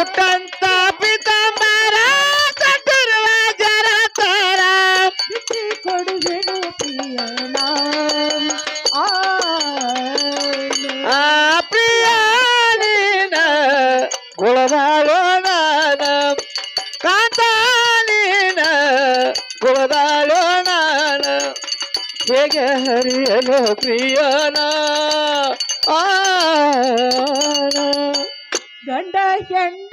ಉತ್ತಂತ ಪಿತಾಂಬರ ಕೊಟ್ಟಿರುವ ಜರತಾರ ಬಿಚ್ಚಿ ಕೊಡುವೆನು ಪ್ರಿಯನ. ಆ ಪ್ರಿಯ ನೀನ ಕುಳದಾಳೋ ನಾನ. ಕಾಂತ ನೀನ ಕುಳದಾಳೋ ನಾನ. ಹೇಗೆ ಹರಿಯಲು ಪ್ರಿಯನ? ಆ ಗಂಡ ಹೆಂಡರ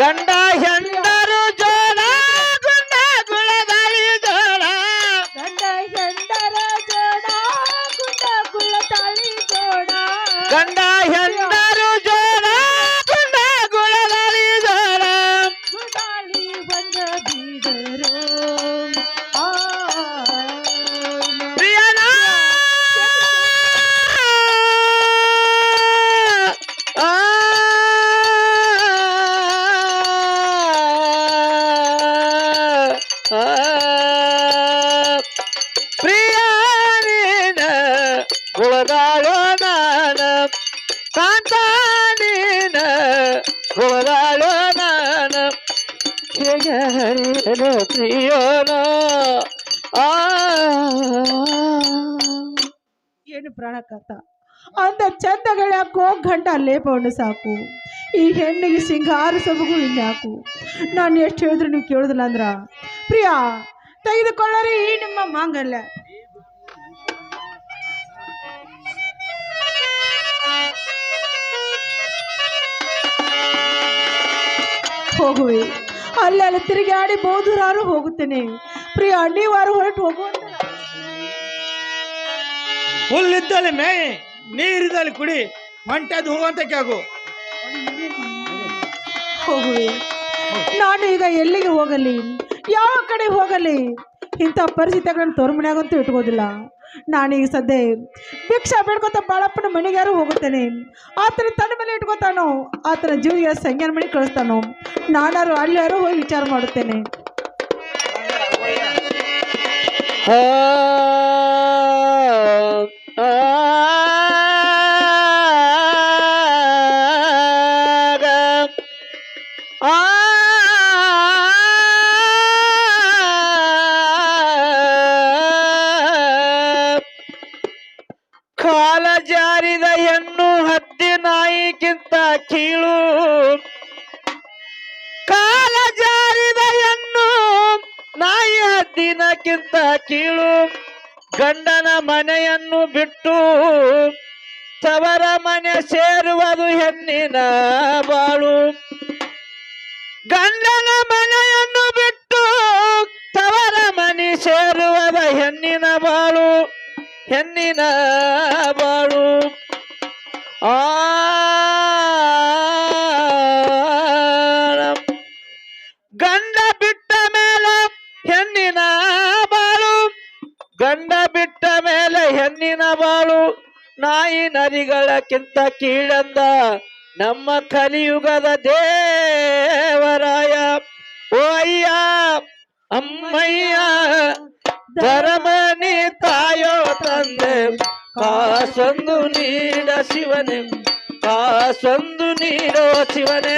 ಗಂಡ ಹೆಂಡರು ಹರಿಯಲು ಪ್ರಿಯೋನ ಆ ಏನು ಪ್ರಾಣಕಥ ಅಂದ ಚಂದಗಳ ಗಂಟ ಲೇಪವನ್ನು ಸಾಕು ಈ ಹೆಣ್ಣಿಗೆ ಸಿಂಗಾರ ಸೊಬಗು ಇನ್ಯಾಕು ನಾನು ಎಷ್ಟು ಹೇಳಿದ್ರು ನೀವು ಕೇಳೋದಿಲ್ಲ ಅಂದ್ರ ಪ್ರಿಯಾ ತೆಗೆದುಕೊಳ್ಳರಿ ಈ ನಿಮ್ಮ ಮಾಂಗಲ್ಯ ಹೋಗುವೆ ಅಲ್ಲೆಲ್ಲ ತಿರುಗಾಡಿ ಬಹುದೂರಾರು ಹೋಗುತ್ತೇನೆ. ಪ್ರಿಯ ಅಣ್ಣಿವಾರು ಹೊರಟು ಹೋಗುವಂತ ಹುಲ್ಲಿದ್ದಲ್ಲಿ ಮೇಯಿ ನೀರಿದ್ದಲ್ಲಿ ಕುಡಿ ಮಂಟದ್ದು ಹೋಗುವಂತ ಕೇಗು. ಹೋಗುವೆ. ನಾನು ಈಗ ಎಲ್ಲಿಗೆ ಹೋಗಲಿ? ಯಾವ ಕಡೆ ಹೋಗಲಿ? ಇಂಥ ಪರಿಸ್ಥಿತಿಗಳನ್ನು ತೋರ್ಮನೆಯಾಗಂತೂ ಇಟ್ಕೋದಿಲ್ಲ. ನಾನೀಗ ಸದ್ಯ ಭಿಕ್ಷಾ ಬೇಡ್ಕೊತ ಬಾಳಪ್ಪನ ಮನೆಗಾರು ಹೋಗುತ್ತೇನೆ. ಆತನ ತನ್ನ ಮೇಲೆ ಇಟ್ಕೋತಾನೋ, ಆತನ ಜೀವಿಗೆ ಸಂಜ್ಞಾನ ಮನೆ ಕಳಿಸ್ತಾನೋ, ನಾನಾರು ಅಲ್ಲಾರು ಹೋಗಿ ವಿಚಾರ ಮಾಡುತ್ತೇನೆ. ಆ. ಕಾಲ ಜಾರಿದ ಹೆಣ್ಣು ಹತ್ತಿ ಕೀಳು. ಕಾಲ ಜಾರಿದ ಹೆಣ್ಣು ನಾಯಿ ಹದ್ದಿನಕ್ಕಿಂತ ಕೀಳು. ಗಂಡನ ಮನೆಯನ್ನು ಬಿಟ್ಟು ತವರ ಮನೆ ಸೇರುವುದು ಹೆಣ್ಣಿನ ಬಾಳು. ಗಂಡನ ಮನೆಯನ್ನು ಬಿಟ್ಟು ತವರ ಮನೆ ಸೇರುವವ ಹೆಣ್ಣಿನ ಬಾಳು. ಹೆಣ್ಣಿನ ಬಾಳು. ಆ. ಗಂಡ ಬಿಟ್ಟ ಮೇಲೆ ಹೆಣ್ಣಿನ ಬಾಳು. ಗಂಡ ಬಿಟ್ಟ ಮೇಲೆ ಹೆಣ್ಣಿನ ಬಾಳು. ನಾಯಿ ನರಿಗಳಕ್ಕಿಂತ ಕೀಳಂದ ನಮ್ಮ ಕಲಿಯುಗದ ದೇವರಾಯ. ಓ ಅಯ್ಯ, ಅಮ್ಮಯ್ಯ ಧರ್ಮನಿ ತಾಯೋ ತಂದೆ ಕಾಸೊಂದು ನೀಡ ಶಿವನೇ ಕಾಸೊಂದು ನೀಡೋ ಶಿವನೇ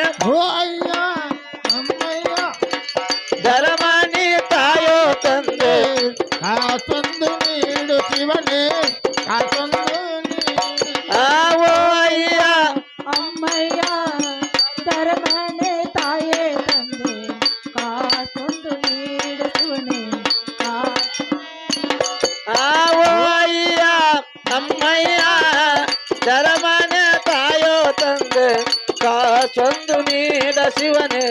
ಶಿವನೇ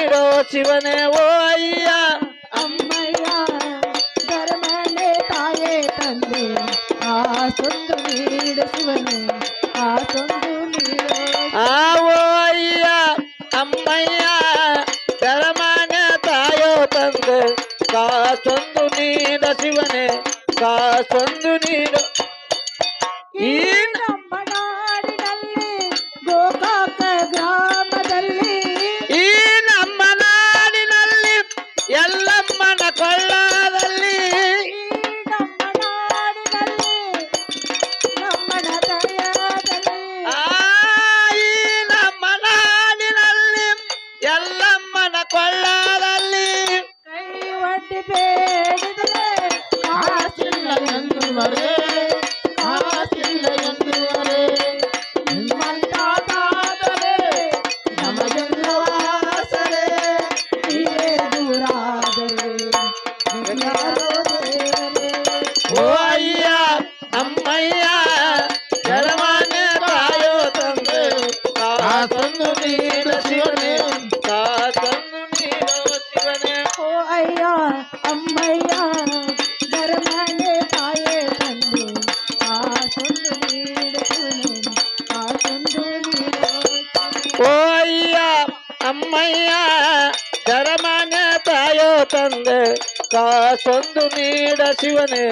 ಕಾಸೊಂದು ನೀಡೋ ಶಿವನೇ ಓ ಅಯ್ಯ ಅಮ್ಮಯ್ಯ ಧರ್ಮನೆ ತಾಯೇ ತಂದೆ ಆ ಸೊಂದು ನೀಡು ಶಿವನೇ ಆ ಸೊಂದು ನೀಡು ಆವೋ ಅಯ್ಯ ಅಮ್ಮಯ್ಯ ಧರಮನೆ ತಾಯೋ ತಂದೆ ಕಾಸೊಂದು ನೀಡ ಶಿವನೇ ಕಾಸೊಂದು ನೀಡು ಈ ಶಿವನೇ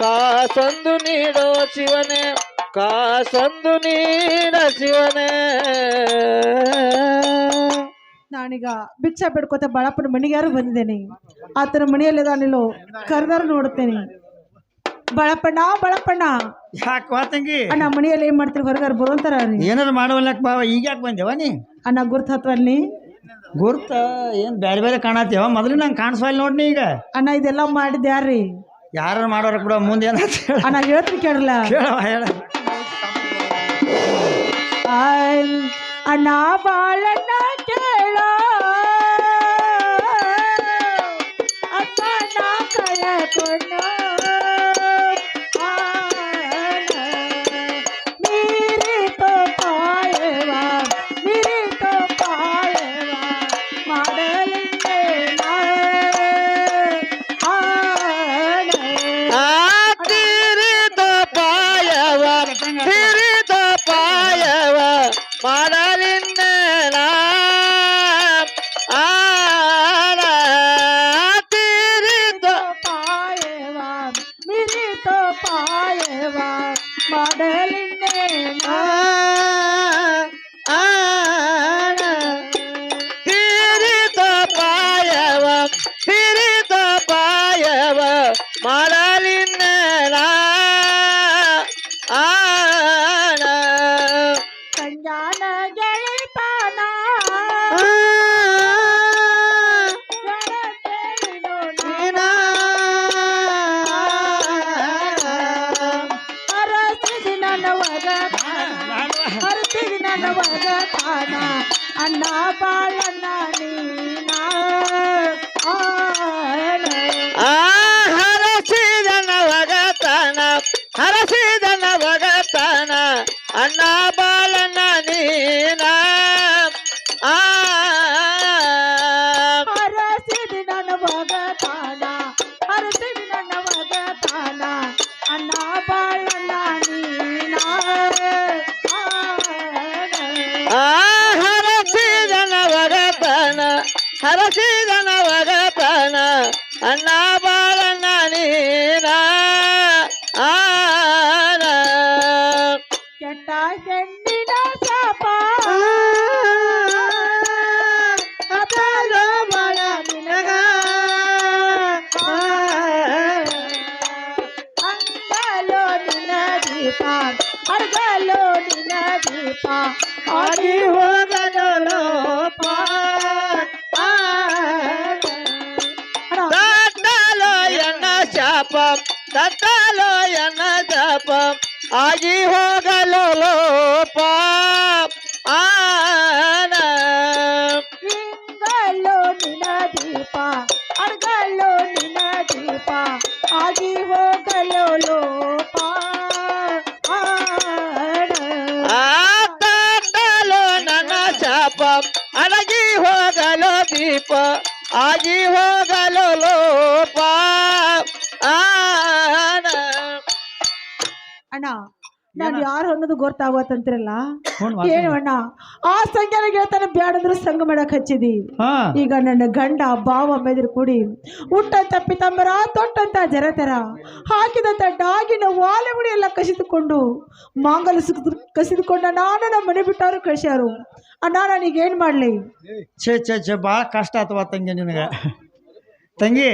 ಕಾಸಂದು ನೀಡೋ ಶಿವನೇ ಕಾಸಂದು ನೀಡ ಶಿವನೇ. ನಾನೀಗ ಭಿಕ್ಷೆ ಬಿಡ್ಕೋತ ಬಾಳಪ್ಪನ ಮನೆಗಾರು ಬಂದಿದ್ದೇನೆ? ಆತನ ಮನೆಯಲ್ಲಿದಾನಿಲ್ಲೋ ಕರೆದಾರು ನೋಡುತ್ತೇನೆ. ಬಾಳಪ್ಪಣ್ಣ ಬಾಳಪ್ಪಣ್ಣ. ಯಾಕೆ ತಂಗಿ? ಅಣ್ಣ ಮನೆಯಲ್ಲಿ ಏನ್ ಮಾಡ್ತೀರಿ? ಹೊರಗಾರ ಬರುವಂತಾರ ರೀ ಏನಾರು ಮಾಡುವಲ್ಲಕ್ ಬಾವ? ಈಗ ಯಾಕೆ ಬಂದೇವ ನೀ? ಅಣ್ಣ ಗುರ್ತ ಹತ್ವಲ್ಲಿ ಗುರ್ತ ಏನು ಬೇರೆ ಬೇರೆ ಕಾಣತ್ತೀವ? ಮೊದಲು ನಂಗೆ ಕಾಣಿಸ್ವಲ್ಲಿ ನೋಡ್ನಿ ಈಗ. ಅಣ್ಣ ಇದೆಲ್ಲ ಮಾಡಿದ್ ಯಾರ್ರಿ ಯಾರು ಮಾಡೋರ ಕೂಡ ಮುಂದೆ ಏನಾಯ್ತು ಹೇಳ. ಅಣ್ಣ ಹೇಳ್ತೀನಿ ಕೇಳಲ್ಲ. ಹೇಳವ ಹೇಳ. ಆಯ್, ಅಣ್ಣ ಬಾಳಣ್ಣ ಕೇಳ. ಅಪ್ಪನ ಕಳಕೊಂಡು. ಹರಸಿದಿ ನನ್ನ ಒಗತಾನ ಅಣ್ಣ ಬಾಳಣ್ಣ ನೀನ ಆಗಿ ಅಣ್ಣ. ನಾನು ಯಾರು ಅನ್ನೋದು ಗೊತ್ತಾಗತ್ತಂತಿರಲ್ಲ ಏನು ಅಣ್ಣ? ಆ ಸಂಖ್ಯಾನ ಹೇಳ್ತಾನೆ ಬ್ಯಾಡಂದ್ರು ಸಂಗ ಮಾಡಕ್ ಹಚ್ಚಿದಿ. ಈಗ ನನ್ನ ಗಂಡ ಬಾವ ಮೆದ್ರು ಕೂಡಿ ಹುಟ್ಟಂತ ಪಿತಂಬರ ತೊಟ್ಟಂತ ಜರತರ ಹಾಕಿದಂತ ಡಾಗಿನ ವಾಲೆ ಮುಡಿ ಎಲ್ಲ ಕಸಿದುಕೊಂಡು ಮಾಂಗಲ ಸುಖ ಕಸಿದುಕೊಂಡ ನಾನು ನಮ್ಮ ಮನೆ ಬಿಟ್ಟವರು ಕಳಿಸ್ಯಾರು. ಅಣ್ಣ ನನಗೆ ಏನ್ ಮಾಡ್ಲಿ? ಛೇ ಛೇ ಛೇ ಭಾಳ ಕಷ್ಟ ಆತವ ತಂಗಿ ನಿನಗೆ. ತಂಗಿ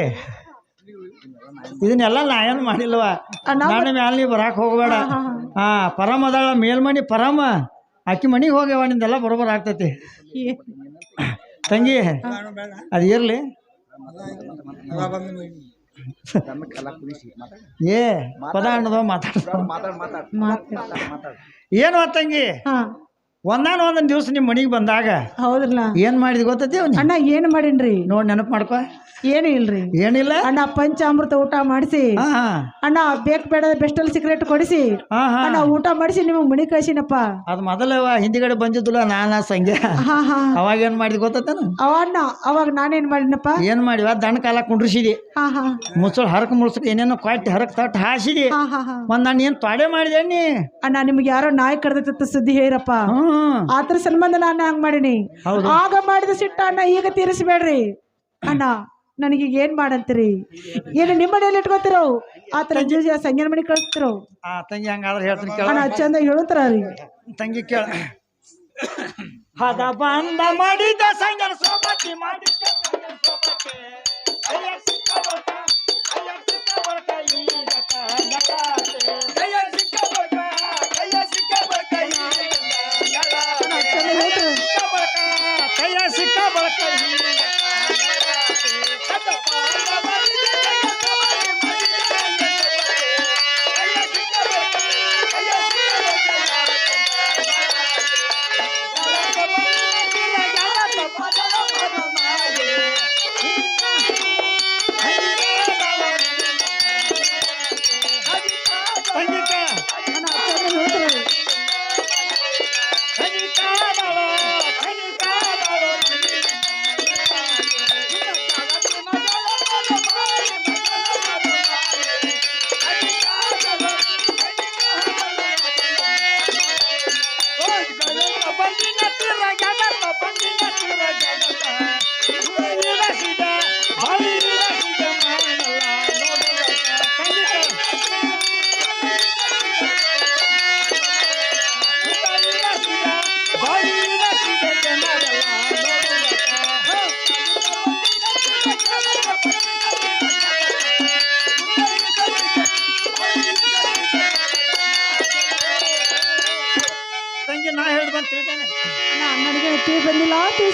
ಇದನ್ನೆಲ್ಲ ನಾ ಏನು ಮಾಡಿಲ್ವ? ನಾನು ನನ್ನ ಮ್ಯಾಲ ನೀವು ಬರಾಕ್ ಹೋಗಬೇಡ. ಹಾ, ಪರಮ್ ಅದಾಳ ಮೇಲ್ಮನಿ ಪರಮ. ಆಕಿ ಮನಿಗೆ ಹೋಗ್ಯವ ನಿಂದೆಲ್ಲ ಬರೋಬರ್ ಆಗ್ತೈತಿ. ತಂಗಿ ಅದು ಇರ್ಲಿ. ಏ ಪದ ಅಣ್ಣದ ಮಾತಾಡ ಮಾತ್- ಏನು ತಂಗಿ ಹಾ. ಒಂದಾನ ಒಂದೊಂದ್ ದಿವಸ ನಿಮ್ಮ ಮನೆಗೆ ಬಂದಾಗ ಹೌದ್ರಲ್ಲ. ಏನು ಮಾಡಿದ್ ಗೊತ್ತೈತಿ ಅವ್ನಿ ಅಣ್ಣ ಏನ್ ಮಾಡೀನ್ರಿ? ನೋಡಿ ನೆನಪು ಮಾಡ್ಕೊ. ಏನು ಇಲ್ರಿ? ಏನಿಲ್ಲ? ಅಣ್ಣ ಪಂಚಾಮೃತ ಊಟ ಮಾಡಿಸಿ. ಅಣ್ಣ ಬೇಕ್ ಬೇಡ ಬೆಸ್ಟಲ್ ಸಿಗರೇಟ್ ಕೊಡಿಸಿ. ಅಣ್ಣ ಊಟ ಮಾಡಿಸಿ ನಿಮಗೆ ಮನಿ ಕಳ್ಸಿನಪ್ಪ. ಅದು ಮೊದಲವ ಹಿಂದಿಗಡೆ ಬಂದಿದ್ಲ ನಾನಾ ಸಂಜೆ. ಅವಾಗ ಏನು ಮಾಡಿದ್ ಗೊತ್ತೈತನ? ಅವ ಅಣ್ಣ ಅವಾಗ ನಾನೇನ್ ಮಾಡಿನಪ್ಪ? ಏನು ಮಾಡಿವ? ದಣ್ಣ ಕಾಲ ಕುಂಡ್ರಿಸಿದಿ. ಮುಚ್ಚಳು ಹರಕ ಮುಳ್ಸಕ್ ಏನೇನೋ ಕೊಟ್ಟು ಹರಕ್ ತಟ್ಟ ಹಾಸಿದಿ. ಒಂದ್ ನಾನು ಏನು ತೊಡೆ ಮಾಡಿದೆ ಅಣ್ಣ? ನಿಮ್ಗೆ ಯಾರೋ ನಾಯಿ ಕಡ್ದತ್ತ ಸುದ್ದಿ ಹೇಳಪ್ಪ ಹ್ಮ್. ಆತರ ಸಂಬಂಧ ನಾನು ಹಂಗ ಮಾಡೀನಿ. ಆಗ ಮಾಡಿದ ಸಿಟ್ಟ ಅಣ್ಣ ಈಗ ತೀರಿಸ್ಬೇಡ್ರಿ. ಅಣ್ಣ ನನಗೀಗ ಏನ್ ಮಾಡಂತೀರಿ? ಏನು ನಿಮ್ಮ ಮನೇಲಿ ಇಟ್ಕೋತಿರೋ? ಆತರ ಜೀವ ಸಂಜೆ ಮನೆ ಕಳಿಸ್ತಿರೋ? ತಂಗಿ ಹಂಗಾದ್ರೆ ಹೇಳ್ತೀನಿ ಕೇಳ. ಅಣ್ಣ ಚಂದ ಹೇಳುತ್ತಾರ ರೀ ತಂಗಿ ಕೇಳ. ಹದ ಬಂದ ಮಾಡಿದ ಸಂಜನ ಸೋಬತಿ ಮಾಡಿದ್ದ ಸಂಜನ ಸೋಬತಿ. ಅಯ್ಯ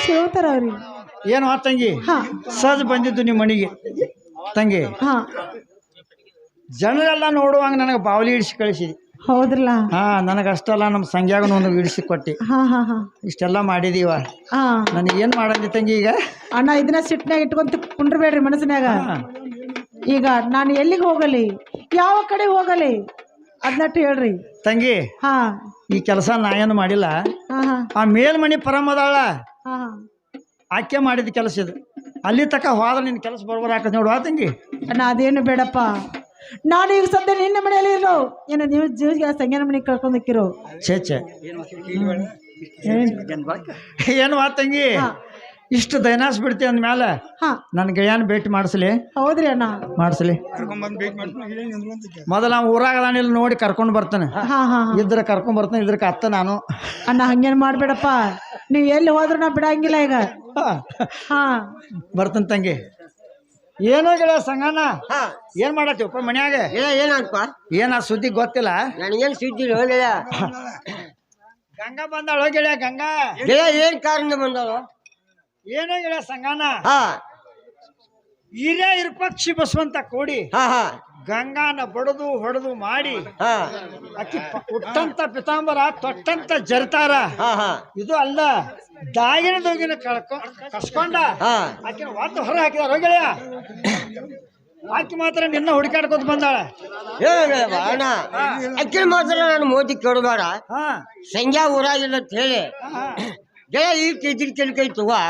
ಹೇಳ್ತಾರ ಏನು ಆ ತಂಗಿ? ಹಾ. ಸಹಜ ಬಂದಿದ್ದು ನಿಮ್ಮ ಮನೆಗೆ. ತಂಗಿ. ಹಾ. ಜನರೆಲ್ಲ ನೋಡುವಾಗ ನನಗೆ ಬಾವಲಿ ಇಡಿಸಿ ಕಳಿಸಿದಿ. ಹೌದ್ರಲ್ಲ? ಹಾ ನನಗೆ ಅಷ್ಟಲ್ಲ ನಮ್ಮ ಸಂಗ್ಯಾಗನ ಒಂದು ಇಡಿಸಿ ಕೊಟ್ಟಿ. ಹಾ ಹಾ ಹಾ. ಇಷ್ಟೆಲ್ಲ ಮಾಡಿದೀವ. ಹಾ. ನನಗೆ ಏನು ಮಾಡಂದಿ ತಂಗಿ ಈಗ? ಅಣ್ಣ ಇದನ್ನ ಸಿಟ್ನಾಗ ಇಟ್ಕೊಂತ ಕುಂಡ್ರಬೇಡ್ರಿ ಮನಸ್ಸಿನಾಗ ಹಾ. ಈಗ ನಾನು ಎಲ್ಲಿಗೆ ಹೋಗಲಿ? ಯಾವ ಕಡೆ ಹೋಗಲಿ? ಅದನ್ನಟ್ಟು ಹೇಳ್ರಿ. ತಂಗಿ ಹಾ. ಈ ಕೆಲಸ ನಾ ಏನು ಮಾಡಿಲ್ಲ. ಹಾ ಹಾ. ಆ ಮೇಲ್ಮಣಿ ಪರಮ ಅದಾಳ ಹಾ ಹಾ ಆಕೆ ಮಾಡಿದ ಕೆಲಸ ಇದು. ಅಲ್ಲಿ ತಕ ಹೋದ್ರೆ ನಿನ್ನ ಕೆಲಸ ಬರೋಬರ್ ಹಾಕದ್ ನೋಡು ಆ ತಂಗಿ? ಅಣ್ಣ ಅದೇನು ಬೇಡಪ್ಪ. ನಾನು ಈಗ ಸದ್ಯ ನಿನ್ನ ಮನೆಯಲ್ಲಿ ಇರೋ ಏನು ನೀವು ಜೀವಿಗೆ ಸಂಜ್ಞಾನ ಮನೆಗೆ ಕರ್ಕೊಂಡಕ್ಕಿರೋ ಛೇ ಛೇ. ಏನು ವಾ ತಂಗಿ? ಹಾ. ಇಷ್ಟು ದೈನಾಸ್ ಬಿಡ್ತಿ ಅಂದ್ಮೇಲೆ ಹಾ. ನನ್ನ ಗೆಳೆಯನ ಭೇಟಿ ಮಾಡಿಸ್ಲಿ. ಹೌದ್ರಿ ಅಣ್ಣ. ಮಾಡಿಸ್ಲಿ. ಮೊದಲ ನಾವು ಊರಾಗ ಅದಾನಿಲ್ಲ ನೋಡಿ ಕರ್ಕೊಂಡು ಬರ್ತಾನೆ. ಹಾ ಹಾ ಹಾ. ಇದ್ರ ಕರ್ಕೊಂಡ್ ಬರ್ತಾನೆ ಇದ್ರಕ್ಕೆ ಅತ್ತ ನಾನು. ಅಣ್ಣ ಹಂಗೇನ್ ಮಾಡಬೇಡಪ್ಪ. ನೀವು ಎಲ್ಲಿ ಹೋದ್ರೂ ನಾ ಬಿಡಂಗಿಲ್ಲ ಈಗ. ಹಾ. ಬರ್ತಾನೆ ತಂಗಿ. ಏನು ಗೆಳೆಯ ಸಂಗಣ್ಣ? ಏನ್ ಮಾಡತ್ತೀವಪ್ಪ ಮನ್ಯಾಗ? ಏನಪ್ಪ ಏನ ಸುದ್ದಿ ಗೊತ್ತಿಲ್ಲ? ನನಗೇನು ಸುದ್ದಿ ಇಲ್ಲ ಗಂಗಾ ಬಂದಾಳ ಗೆಳೆಯ ಗಂಗಾ? ಗೆಳೆಯ ಏನ್ ಕಾರಣ ಬಂದವ ಏನೋ ಹೇಳ ಸಂಗಾನ ಹಾ. ಇರ್ಪಕ್ಷಿ ಬಸವಂತ ಕೋಡಿ ಹಾ ಹಾ. ಗಂಗಾನ ಬಡದು ಹೊಡೆದು ಮಾಡಿ ಹಾ. ಅಕ್ಕಿ ಉಟ್ಟಂತ ಪಿತಾಂಬರ ತೊಟ್ಟಂತ ಜರಿತಾರ. ಹಾ ಹಾ. ಇದು ಅಲ್ಲ ದಾಗಿನ ದೋಗಿನ ಕಸ್ಕೊಂಡ. ಹಾ. ಆಕಿನ ಒದ್ದು ಹೊರ ಹಾಕಿದಾರ ಗೆಳೆಯ ಆಕಿ ಮಾತ್ರ ನಿನ್ನ ಹುಡುಕಾಡ್ಕೊತ ಬಂದಾಳ. ಹೇಳವ ಅಣ್ಣ ಅಕ್ಕಿನ ಮಾತ್ರ ನಾನು ಮೋದಿ ಕೇಳಬೇಡ. ಹಾ. ಸಂಜೆ ಊರಾಗಿಲ್ಲ ಅಂತ ಹೇಳಿ. ಈ ಕೆಜಿ ತಗೋ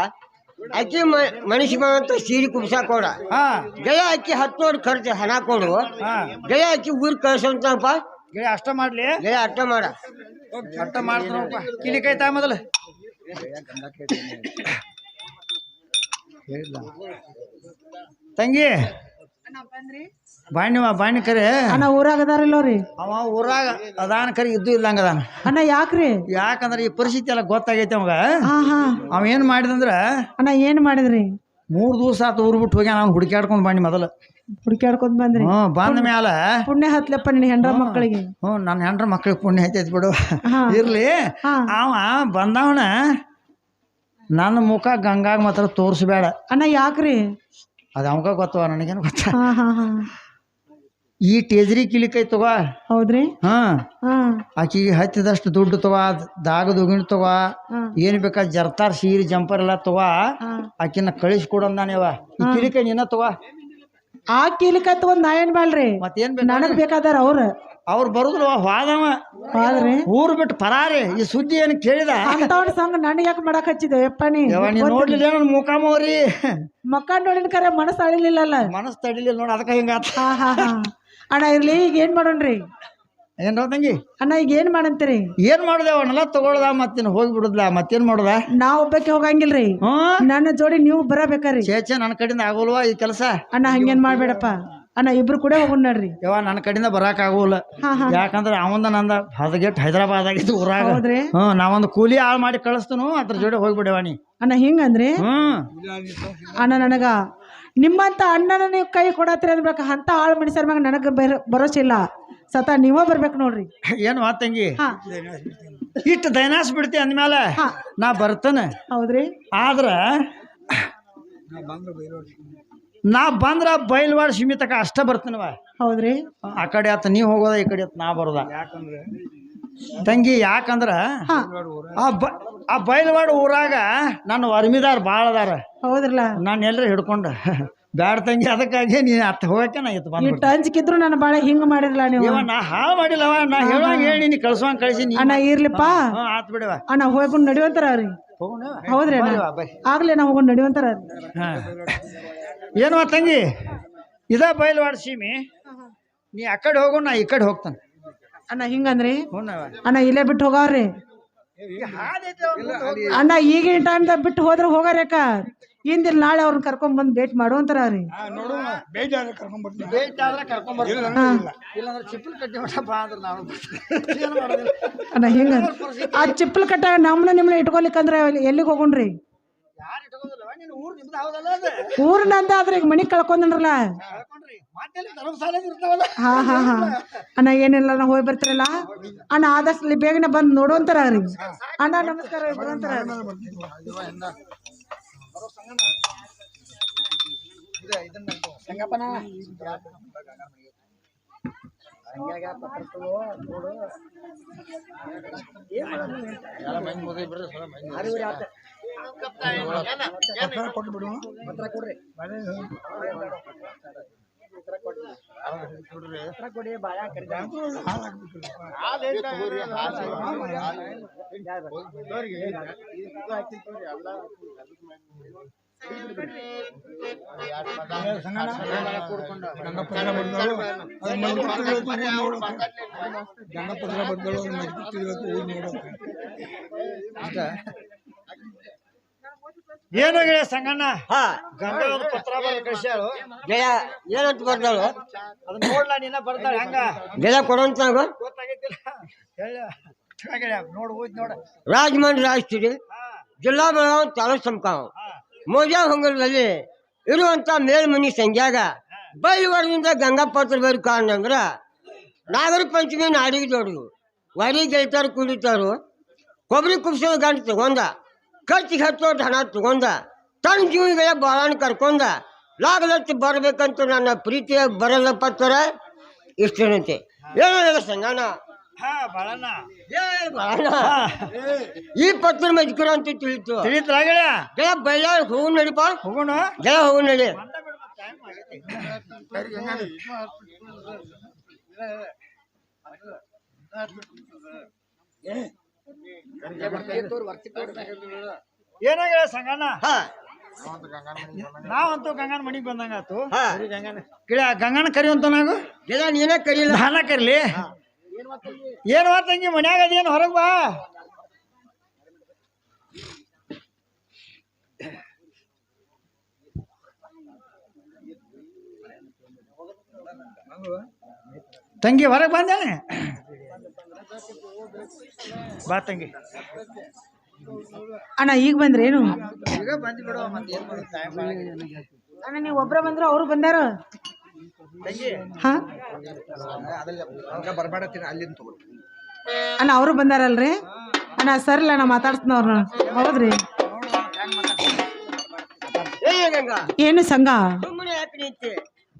ಅಕ್ಕಿ ಮನುಷ್ಯ ಅಂತ ಸೀರೆ ಕುಬ್ಸ ಕೊಡ ಹಾ. ಗೆಳೆಯ ಅಕ್ಕಿ ಹತ್ತೋರು ಖರ್ಚು ಹಣ ಕೊಡು. ಹಾ. ಗೆಳೆಯ ಅಕ್ಕಿ ಊರ್ ಕಳ್ಸಂತಪ್ಪ. ಗೆಳೆಯ ಅಷ್ಟ ಮಾಡ್ಲಿ? ಗೆಳೆಯ ಅರ್ಥ ಮಾಡ. ಅಷ್ಟ ಮಾಡ್ತಾನಪ್ಪ. ಕಿಲಿ ಕೈ ತಾ ಮೊದಲು. ತಂಗಿ. ಕರೆ. ಅಣ್ಣ ಊರಾಗ ಅದಾರಿಲ್ಲೋ ರೀ ಅವ ಊರಾಗ ಅದಾನ ಕರೆ ಇದ್ದು ಇಲ್ಲಂಗ ಅದಾನ. ಅಣ್ಣ ಯಾಕ್ರಿ? ಯಾಕಂದ್ರೆ ಈ ಪರಿಸ್ಥಿತಿ ಎಲ್ಲ ಗೊತ್ತಾಗೈತೆ ಅವಾಗ. ಹಾ ಹಾ. ಅವ ಏನ್ ಮಾಡಿದಂದ್ರ ಅಣ್ಣ ಏನ್ ಮಾಡಿದ್ರಿ? ಮೂರ್ ದಿವಸ ಆತ ಊರ್ ಬಿಟ್ಟು ಹೋಗ್ಯಾನ ಅವ್ನು ಹುಡುಕ್ಯಾಡ್ಕೊಂಡ್ ಬಾಣಿ ಮೊದಲು. ಹುಡುಕ್ಯಾಡ್ಕೊಂಡ್ ಬಂದ್ರಿ? ಹ್ಞೂ ಬಂದ ಮ್ಯಾಲ. ಪುಣ್ಯ ಹತ್ಲಪ್ಪ ನಿನ್ನ ಹೆಂಡ್ರ ಮಕ್ಕಳಿಗೆ. ಹ್ಞೂ ನನ್ನ ಹೆಂಡ್ರ ಮಕ್ಳಿಗೆ ಪುಣ್ಯ ಐತೈತಿ ಬಿಡು. ಇರ್ಲಿ. ಅವ ಬಂದವನ ನನ್ನ ಮುಖ ಗಂಗಾಗ ಮಾತ್ರ ತೋರಿಸ್ಬೇಡ. ಅಣ್ಣ ಯಾಕ್ರಿ? ಅದು ಅವಂಗ ಗೊತ್ತವ ನನಗೇನು ಗೊತ್ತ ಹಾ ಹಾ ಹಾ. ಈ ಟೇಜ್ರಿ ಕಿಲಿಕೈ ತಗೋ. ಹೌದ್ರಿ? ಹಾ. ಹಾ. ಆಕಿಗೆ ಹತ್ತಿದಷ್ಟು ದುಡ್ಡು ತಗೋ ದಾಗ ದುಗಿಣ್ ತಗೋ. ಹಾ. ಏನ್ ಬೇಕಾ ಜರ್ತಾರ್ ಸೀರಿ ಜಂಪರ್ ಎಲ್ಲ ತಗೋ. ಹಾ. ಆಕಿನ ಕಳಿಸಿ ಕೊಡಂದಾನೇವ ಈ ಕಿಲಿಕೈ ನಿನ್ನ ತಗೋ. ಆ ಕೀಲಿಕ ತಗೊಂಡ್ ನಾ ಏನ್ ಬಾಳ್ರಿ ಮತ್ತೇನ್ ಬೇಕು ನನಗ್ ಬೇಕಾದಾರ ಅವ್ರ. ಅವ್ರು ಬರುದ್ರು ಹೋದವ ಹೌದ್ರಿ ಊರು ಬಿಟ್ಟು ಪರಾರಿ ಈ ಸುದ್ದಿ ಏನು ಕೇಳಿದ? ಸಂಗ ನನಗೆ ಯಾಕೆ ಮಾಡಕ್ ಹಚ್ಚಿದೆ ಯಪ್ಪ ನೀ? ಯವ್ವ ನೋಡ್ಲಿಲ್ಲ ನನ್ನ ಮುಖ ಮೋರಿ? ಮಕ್ಕ ನೋಡಿನ ಕರೆ ಮನಸ್ಸು ಅಳಿಲಿಲ್ಲಲ್ಲ. ಮನಸ್ಸು ತಡಿಲಿಲ್ಲ ನೋಡ್ ಅದಕ್ಕೆ ಹಿಂಗಾತ ಹಾ ಹಾ ಹಾ. ಅಣ್ಣ ಇರ್ಲಿ ಈಗ ಏನ್ ಮಾಡೋಣ್ರಿ? ಏನ್ರ ತಂಗಿ? ಅಣ್ಣ ಈಗ ಏನ್ ಮಾಡಂತೀರಿ? ಏನ್ ಮಾಡುದೇ ಅವನ್ನೆಲ್ಲ ತಗೊಳ್ದ ಮತ್ತೇನು ಹೋಗಿ ಬಿಡುದ್ಲ ಮತ್ತೇನ್ ಮಾಡುದ? ನಾ ಒಬ್ಬಕ್ಕೆ ಹೋಗಂಗಿಲ್ರಿ. ಹ್ಮ್? ನನ್ನ ಜೋಡಿ ನೀವು ಬರಬೇಕ್ರಿ. ಚೇಚೆ ನನ್ನ ಕಡೆಯಿಂದ ಆಗೋಲ್ವಾ ಈ ಕೆಲಸ? ಅಣ್ಣ ಹಂಗೇನ್ ಮಾಡ್ಬೇಡಪ್ಪ. ಅಣ್ಣ ಇಬ್ರು ಕೂಡ ಹೋಗೋಣ ನಡ್ರಿ. ಯವ್ವ ನನ್ನ ಕಡೆಯಿಂದ ಬರಾಕ್ ಆಗೋಲ್ಲ. ಯಾಕಂದ್ರೆ ಅವಂದ ನಂದ ಹದಗೆಟ್ ಹೈದರಾಬಾದ್ ಆಗಿತ್ತು ಊರಾಗ. ಹೌದ್ರಿ. ನಾವೊಂದು ಕೂಲಿ ಹಾಳು ಮಾಡಿ ಕಳಿಸ್ತನು ಅದ್ರ ಜೋಡಿ ಹೋಗ್ಬಿಡವ ನೀ. ಅಣ್ಣ ಹಿಂಗಂದ್ರಿ? ಹ್ಮ್. ಅಣ್ಣ ನನಗ ನಿಮ್ಮಂತ ಅಣ್ಣನ ನೀವು ಕೈ ಕೊಡತ್ರಿ ಅನ್ಬೇಕು ಅಂತ ಹಾಳು ಮನುಷ್ಯರ ಮ್ಯಾಗ ನನಗ ಬರೋಸಿಲ್ಲ ಸತ ನೀವ ಬರ್ಬೇಕು ನೋಡ್ರಿ. ಏನು ಆ ತಂಗಿ? ಹಾ. ಇಟ್ಟು ದೈನಾಸ್ ಬಿಡ್ತಿ ಅಂದ್ಮೇಲೆ. ನಾ ಬರ್ತೇನೆ. ಹೌದ್ರಿ. ಆದ್ರ ನಾ ಬಂದ್ರ ಬಯಲ್ವಾಡ ಸೀಮಿತಕ ಅಷ್ಟ ಬರ್ತೀನವ ಹೌದ್ರಿ? ಆ ಕಡೆ ಆತ ನೀ ಹೋಗೋದ ಈ ಕಡೆ ಆತ ನಾ ಬರೋದ. ತಂಗಿ ಯಾಕಂದ್ರ? ಆ ಬಯಲ್ವಾಡ ಆ ಊರಾಗ ನನ್ನ ವರ್ಮಿದಾರ ಭಾಳ ಅದಾರ. ಹೌದ್ರಲ್ಲ? ನಾನು ಎಲ್ಲರೂ ಹಿಡ್ಕೊಂಡ. ಬ್ಯಾಡ ತಂಗಿ ಅದಕ್ಕಾಗಿ ನೀ ಅತ್ತ ಹೋಗಕ್ಕೆ ನಾ ಇತ್ತು ಅಂಜಿಕಿದ್ರು ನಾನು ಬಾಳ ಹಿಂಗ್ ಮಾಡಿರಲ್ಲ ನೀವು? ನಾ ಹಾಳು ಮಾಡಿಲ್ಲವ ನಾ ಹೇಳುವಂಗ ಹೇಳಿ ನೀನು ಕಳ್ಸುವಂಗ ಕಳಿಸಿ ನೀ ಅಣ್ಣ ಇರ್ಲಿಪ್ಪ. ಆತ್ ಬಿಡವ ಅಣ್ಣ ಹೋಗ್ಕೊಂಡು ನಡಿವಂತಾರ ಅವ್ರಿ ಹೋಗೋಣ ಹೌದ್ರಿ. ಆಗ್ಲೇ ನಾವು ಹೋಗ್ಕೊಂಡು ನಡಿವಂತಾರ ಹಾ. ಏನವ ತಂಗಿ? ಇದ ಬೈಲ್ವಾಡ ಸೀಮಿ. ನೀ ಆ ಕಡೆ ಹೋಗು ನಾ ಈ ಕಡೆ ಹೋಗ್ತಾನೆ. ಅಣ್ಣ ಹಿಂಗಂದ್ರಿ? ಅಣ್ಣ ಇಲ್ಲೇ ಬಿಟ್ಟು ಹೋಗವ್ರಿ. ಅಣ್ಣ ಈಗಿನ ಟೈಮ್ದಾಗ ಬಿಟ್ಟು ಹೋದ್ರೆ ಹೋಗಾರ್ಯಾಕ ಹಿಂದಿಲ್ ನಾಳೆ ಅವ್ರನ್ನ ಕರ್ಕೊಂಡ್ ಬಂದ್ ಭೇಟಿ ಏನು ಮಾಡೋದಿಲ್ಲ ಅಣ್ಣ ಹಿಂಗ ಆ ಚಿಪ್ಪಲ್ ಕಟ್ಟ ನಮ್ಮನ್ನ ನಿಮ್ನ ಇಟ್ಕೊಲಿಕ್ಕಂದ್ರೆ ಎಲ್ಲಿಗೆ ಹೋಗೋಣ್ರಿ? ಯಾರು ಇಟ್ಕೋದಿಲ್ಲವ ನಿನ್ನ ಊರು ನಿಮ್ದು ಹೌದಲ್ಲ ಅದು? ಊರಿನಂದ ಆದ್ರೆ ಈಗ ಮನಿ ಕಳ್ಕೊಂಡ್ರಲ್ಲ ಕಳ್ಕೊಂಡ್ರಿ. ಮತ್ತೆ ಧರ್ಮಶಾಲೆ ಇರ್ತಾವಲ್ಲ. ಹಾ ಹಾ ಹಾ. ಅಣ್ಣ ಏನಿಲ್ಲ ನಾ ಹೋಗಿ ಬರ್ತಿರಲ್ಲ? ಅಣ್ಣ ಆದಷ್ಟು ಇಲ್ಲಿ ಬೇಗನೆ ಬಂದು ನೋಡುವಂತಾರ ರೀ ಅಣ್ಣ ನಮಸ್ಕಾರ ಬರುವಂತಾರ ಏನು ಗಂಗಪ್ಪದ್ರ ಬಂದಳು ಮೈತ್ರಿ ಹೋಗಿ ನೋಡೋದು ಗೆಳೆಯ ಸಂಗಣ್ಣ? ಹಾ. ಗಂಗಾ ಪತ್ರ ಬರ ಕಳ್ಸ್ಯಾಳು ಗೆಳೆಯ ಏನಂತ ಬರ್ತಾಳು ಅದನ್ನ ನೋಡ್ಲಾ ನೀನ? ಬರ್ತಾಳೆ ಹಂಗ? ಗೆಳೆಯ ಕೊಡೋಂತ ಗೊತ್ತಾಗೈತಿಲ್ಲ. ಹೇಳ. ಗೆಳೆಯ ನೋಡು ಹೋಯ್ತು ನೋಡ. ರಾಜಮಂಡ್ರಿ ರಾಜ್ತಿರಿ ಜಿಲ್ಲಾ ಬೆಳಗಾವಿ ತಾಲೂಕು ಸಂಕಾವ್ ಮೋಜಾ ಹೊಂಗಲದಲ್ಲಿ ಇರುವಂತ ಮೇಲ್ಮನಿ ಸಂಖ್ಯಾಗ ಬೈವರದಿಂದ ಗಂಗಾಪತ್ರ ಬೇರೆ ಕಾರಣ ಅಂದ್ರ ನಾಗರ ಪಂಚಮಿ ನಾಡಿಗೆ ದೊಡ್ಡದು. ವರಿ ಗೆಲ್ತಾರು ಕುಡಿತಾರು ಕೊಬ್ಬರಿ ಕುಬ್ಸೋ ಗಂಟು ತಗೊಂಡ. ಖರ್ಚಿಗೆ ಹಚ್ಚೋಟ್ ಹಣ ತಗೊಂಡ ತನ್ನ ಜೀವಿಗಳ ಬಾಳನ್ ಕರ್ಕೊಂಡ ಲಾಗಲತ್ತು ಬರಬೇಕಂತ ನನ್ನ ಪ್ರೀತಿಯ ಬರಲ್ಲ ಪತ್ರ ಇಷ್ಟೇನಂತೆ. ಏನಿಲ್ಲ ಸಂಗಾನ ಹಾ. ಈ ಪತ್ರ ಮಜ್ಕರ ಅಂತ ತಿಳಿತು. ಬೈಲ ಹೋಗು ನಡಿಪ? ಹೋಗೋಣ ಗೆಳ ಹೋಗು ನಡಿ. ಏನಾಗ್ಯಾಳ ಸಂಗಣ್ಣ? ಹಾ. ನಾವಂತೂ ಗಂಗನ ಮನಿಗ್ ಬಂದಂಗಾತು ಹಾ. ಗಿಡ ಗಂಗನ ಕರಿ ಅಂತ ನಾವು ಗಿಡ ನೀನೇ ಕರಿಲ್ಲ ಹಣ ಕರಿಲಿ? ಏನ್ ತಂಗಿ ಮನ್ಯಾಗ ಅದೇನು ಹೊರಗ ಬಾ. ತಂಗಿ ಹೊರಗೆ ಬಂದೇನೆ? ಬಾ ತಂಗಿ. ಅಣ್ಣ ಈಗ ಬಂದ್ರೇನು ಈಗ ಬಂದು ಬಿಡು ಮತ್ತೆ ಏನ್ ಮಾಡೋದು ಅಣ್ಣ ನೀವು ಒಬ್ರ ಬಂದ್ರೆ ಅವ್ರು ಬಂದಾರ? ತಂಗಿ ಹಾ? ಬರ್ಬೇಡತ್ತೀನಿ ಅಲ್ಲಿಂದ ತಗೋ. ಅಣ್ಣ ಅವರು ಬಂದಾರಲ್ರಿ? ಅಣ್ಣ ಸರಿ ಅಣ್ಣ ಮಾತಾಡ್ಸ್ತೀನಿ ಅವ್ರನ್ನ ಹೌದ್ರಿ? ಏನು ಸಂಘ?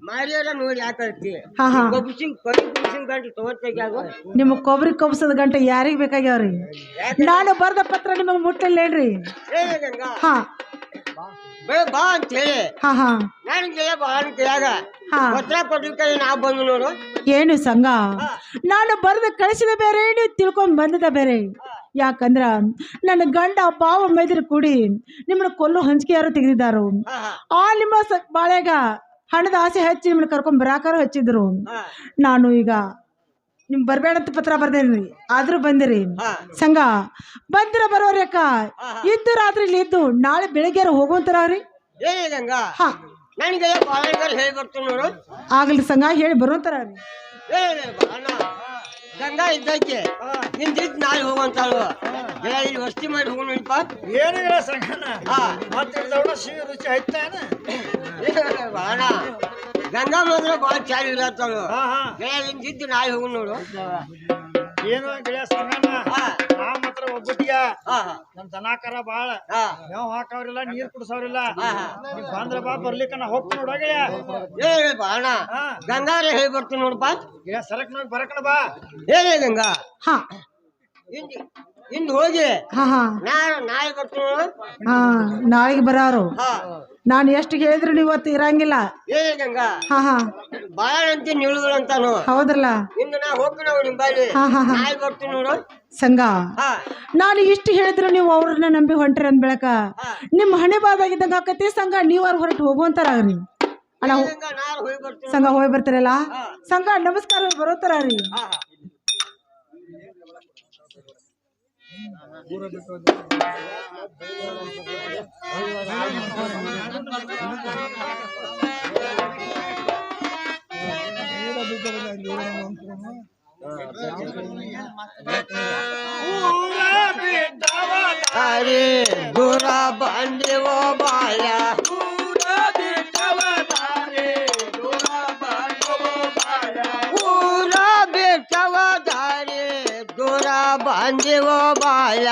ಸುಮ್ಮನೆ ಕೊಬ್ರಿ ನೋಡಿ ಯಾಕೆ ಹಾ ಹಾ. ಗಂಟು ಕೊಬ್ಬರಿ ಕೊಬ್ಸದ ಗಂಟೆ ಯಾರಿಗ್ ಬೇಕಾಗ್ಯಾವ್ರಿ? ನಾನು ಬರ್ದ ಪತ್ರ ನಿಮಗೆ ಮುಟ್ಟಲ್ಲೇನ್ರಿ ಹಾ. ಬೇ ಬಾ ಅಂತ ಹೇಳಿ. ಹಾ ಹಾ. ನಾನು ಗೆಳೆಯ ಬಾ ಅಂತ ಹೇಳಾಗ. ಪತ್ರ ಕೊಡ್ಲಿಕ್ಕೆ ನಾವು ಬಂದು ನೋಡು. ಏನು ಸಂಘ ನಾನು ಬರ್ದ ಕಳಿಸಿದ ಬೇರೆ ನೀವು ತಿಳ್ಕೊಂಡ್ ಬಂದದ ಬೇರೆ. ಯಾಕಂದ್ರ ನನ್ನ ಗಂಡ ಪಾವ ಮೈದ್ರು ಕೂಡಿ ನಿಮ್ಮನ್ನ ಕೊಲ್ಲು ಹಂಚಿಕೆ ಯಾರು ತೆಗೆದಿದ್ದಾರು. ಆ ನಿಮ್ಮ ಬಾಳೆಗ ಹಣದ ಆಸೆ ಹಚ್ಚಿ ನಿಮ್ಮನ್ನ ಕರ್ಕೊಂಡ್ ಬರಾಕಾರ ಹಚ್ಚಿದ್ರು. ನಾನು ಈಗ ನಿಮ್ ಬರ್ಬೇಡಂತ ಪತ್ರ ಬರ್ದೇನ್ರಿ ಆದ್ರೂ ಬಂದಿರಿ. ಹಾ. ಸಂಘ ಬಂದಿರ ಅಕ್ಕ. ಇದ್ದು ರಾತ್ರಿ ಇಲ್ಲಿ ಇದ್ದು ನಾಳೆ ಬೆಳಿಗ್ಗೆ ಹೋಗುವಂತರ ಏ ಗಂಗಾ ಹಾ. ನನಗೆ ಹೇಳಿ ಬರ್ತೀನಿ ನೋಡು. ಆಗ್ಲಿ ಸಂಘ ಹೇಳಿ ಬರುವಂತರ ಏ ಬಾಣ. ಗಂಗಾ ಇದ್ದೈತಿ. ನಿಂದಿದ್ದು ನಾಳೆ ಹೋಗುವಂತಾಳು. ಇಲ್ಲಿ ವಸ್ತಿ ಮಾಡಿ ಹೋಗೋಣ ನಡಿಪ್ಪ ಏನಿಲ್ಲ ಸಂಘನ. ಹಾ. ಮತ್ತೆ ರುಚಿ ಐತಾನ ಏ ಬಾಣ. ಗಂಗಾ ಮಾತ್ರ ಬಾಳ ಚಾಲಿ ಇರತ್ತಾಳು ಹಾ ಹಾ. ಏ ನಿಂದಿದ್ದು ನಾಳೆ ಹೋಗೋಣ ನೋಡು. ಏನು ಸಂಗಣ್ಣ ಹಾ. ನಾ ಮಾತ್ರ ಒಬ್ಬಟ್ಟಿಗ ಹಾ ಹಾ. ನಮ್ ದನಾಕರ ಬಾಳ. ಹಾ. ಮೇವ್ ಹಾಕವ್ರಿಲ್ಲ ನೀರ್ ಕುಡ್ಸವ್ರಿಲ್ಲ. ನೀವ್ ಬಂದ್ರ ಬಾ ಬರ್ಲಿಕ್ಕ ನಾ ಹೋಗ್ತೀನಿ ನೋಡಗೆಯ ಏ ಬಾಣ ಹಾ. ಗಂಗಾರ ಹೇಳಿ ಬರ್ತೀನಿ ನೋಡಪ್ಪ. ಗಿಡ ಸರಕ್ ನೋಡಿ ಬರಕಣ ಬಾ. ಏ ಗಂಗಾ. ಹಾ. ಹಿಂದ್ ಹೋಗಿ. ಹಾ ಹಾ. ನಾನು ನಾಳೆ ಬರ್ತೀನಿ ಹಾ ನಾಳೆಗೆ ಬರೋರು. ಹಾ. ನಾನು ಎಷ್ಟು ಹೇಳಿದ್ರು ನೀವು ಇವತ್ತು ಇರಂಗಿಲ್ಲ. ಹಾ ಹಾ. ಬಾಳ ಅಂತ ಹೌದ್ರಲ್ಲ? ಇಂದು ನಾ ಹೋಗ್ತೀನಿ ನಾವು ನಿಮ್ಮ ಬಾಲಿ ಹಾ ಹಾ ಹಾ. ನಾಳೆ ಬರ್ತೀನಿ ನೋಡು. ಸಂಘ? ಹಾ. ನಾನು ಇಷ್ಟು ಹೇಳಿದ್ರು ನೀವು ಅವ್ರನ್ನ ನಂಬಿ ಹೊಂಟ್ರಿ ಅಂದ್ ಬೆಳಕ. ನಿಮ್ಮ ಹಣೆ ಬಾದಾಗಿದ್ದಂಗ ಆಕತಿ ಸಂಘ ನೀವಾರು ಹೊರಟು ಹೋಗುವಂತಾರ್ರಿ ಅಣ್ಣ ಹೋ- ಗಂಗಾ ನಾನು ಹೋಗಿ ಬರ್ತೀನಿ ಸಂಘ ಹೋಗಿ ಬರ್ತಾರಲ್ಲ? ಸಂಘ ನಮಸ್ಕಾರ ಬರೋತಾರ್ರಿ ಹಾ ಹಾ. ಊರ ಬಿದ್ದವ ಅರೆ ದೂರ ಬಂದಿವೋ ಬಂದಿವೋ ಬಾಯ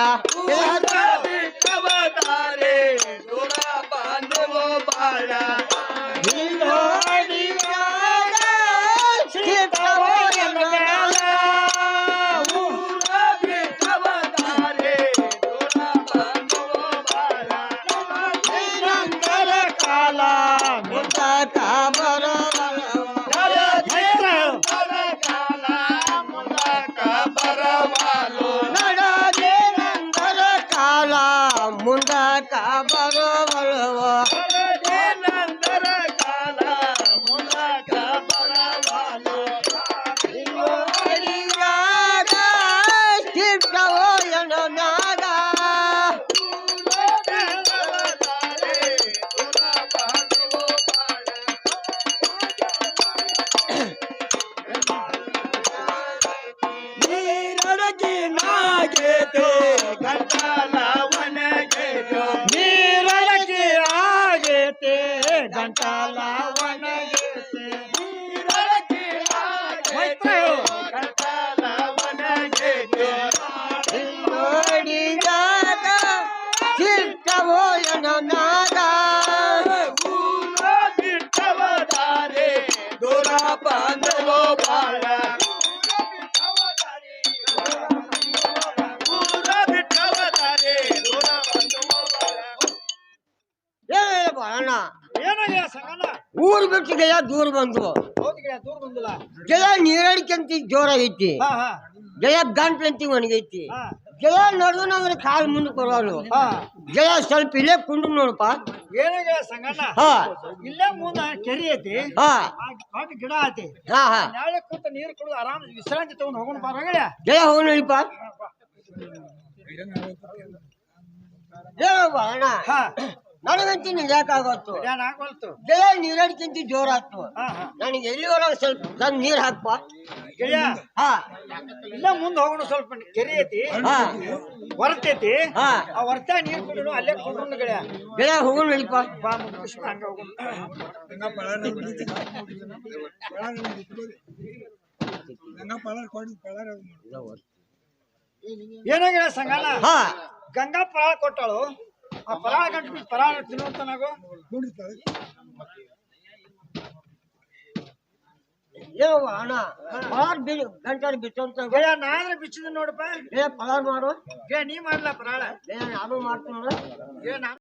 ದೂರ ಬಂದು ಜಯ ನೀರಡಿಕೆಂತ ಜೋರ ಐತಿ ಹಾ ಹಾ. ಜಯ ಗಂಟ್ಲಂತಿ ಒಣಗೈತಿ. ಜಯ ನಡು ಅಂದ್ರೆ ಕಾಲ್ ಮುಂದೆ ಕೊಡೋರು. ಹಾ. ಜಯ ಸ್ವಲ್ಪ ಇಲ್ಲೇ ಕುಂಡು ನೋಡಪ್ಪ. ಏನಾಗ ಸಂಗಣ್ಣ? ಹಾ. ಇಲ್ಲೇ ಮುಂದ ಕೆರಿ ಐತಿ. ಹಾ. ಆ ದೊಡ್ಡ ಗಿಡ ಐತಿ. ಹಾ ಹಾ. ನಾಳೆ ಕೂತ ನೀರು ಕುಡಿದು ಆರಾಮ್ ವಿಶ್ರಾಂತಿ ತಗೊಂಡ್ ಹೋಗೋಣ ಬರಗಡೆ ಜಯ ಹೋಗೋಣ ಹೇಳವ್ವ ಅಣ್ಣ ಹಾ. ನನಗಂತೂ ನಿಜಕ್ಕಾಗತ್ತು ಗೆಳೆಯ ಹಾ ಹಾ. ನನಗೆ ಎಲ್ಲಿವರೆಗೆ ಸ್ವಲ್ಪ ತಂದು ನೀರು ಹಾಕಪ್ಪ ಗೆಳೆಯ ಹಾ. ಇಲ್ಲ ಮುಂದೆ ಹೋಗೋಣ ಸ್ವಲ್ಪ ಕೆರೆ ಐತಿ. ಹಾ. ಹೊರತೈತಿ ಹಾ. ಆ ಹೊರತ ನೀರ್ ಕುಡಿದು ಅಲ್ಲೇ ಕುಂಡ್ರು ಗೆಳೆಯ. ಗೆಳೆಯ ಹೋಗೋಣ ಹೇಳಿಪ್ಪ ಬಾ ಮುಂದೆ ಹೋಗೋಣ. ಏನಾಗಿಲ್ಲ ಸಂಗಣ್ಣ? ಗಂಗಾ ಪಳ ಕೊಟ್ಟಳು. ಆ ಪರಾಳ ಗಂಟು ಪರಾಳ ತಿನ್ನುವಂತ ನಾವು ಹೇಳವ್ವ ಅಣ್ಣ ಪಲಾರ್ ಬಿ ಗಂಟೆ ಬಿತ್ತಂತ ಗೆಳೆಯ ನಾದ್ರೆ ಬಿಚ್ಚಿದ ನೋಡಪ್ಪ ಜಯ ಪಲಾರ್ ಮಾಡು ಗೆ ನೀ ಮಾಡ್ಲಾ ಪರಾಳ ಜಯ ನಾನು ಮಾಡ್ತೀನಿ ನೋಡು ಏ ನಾ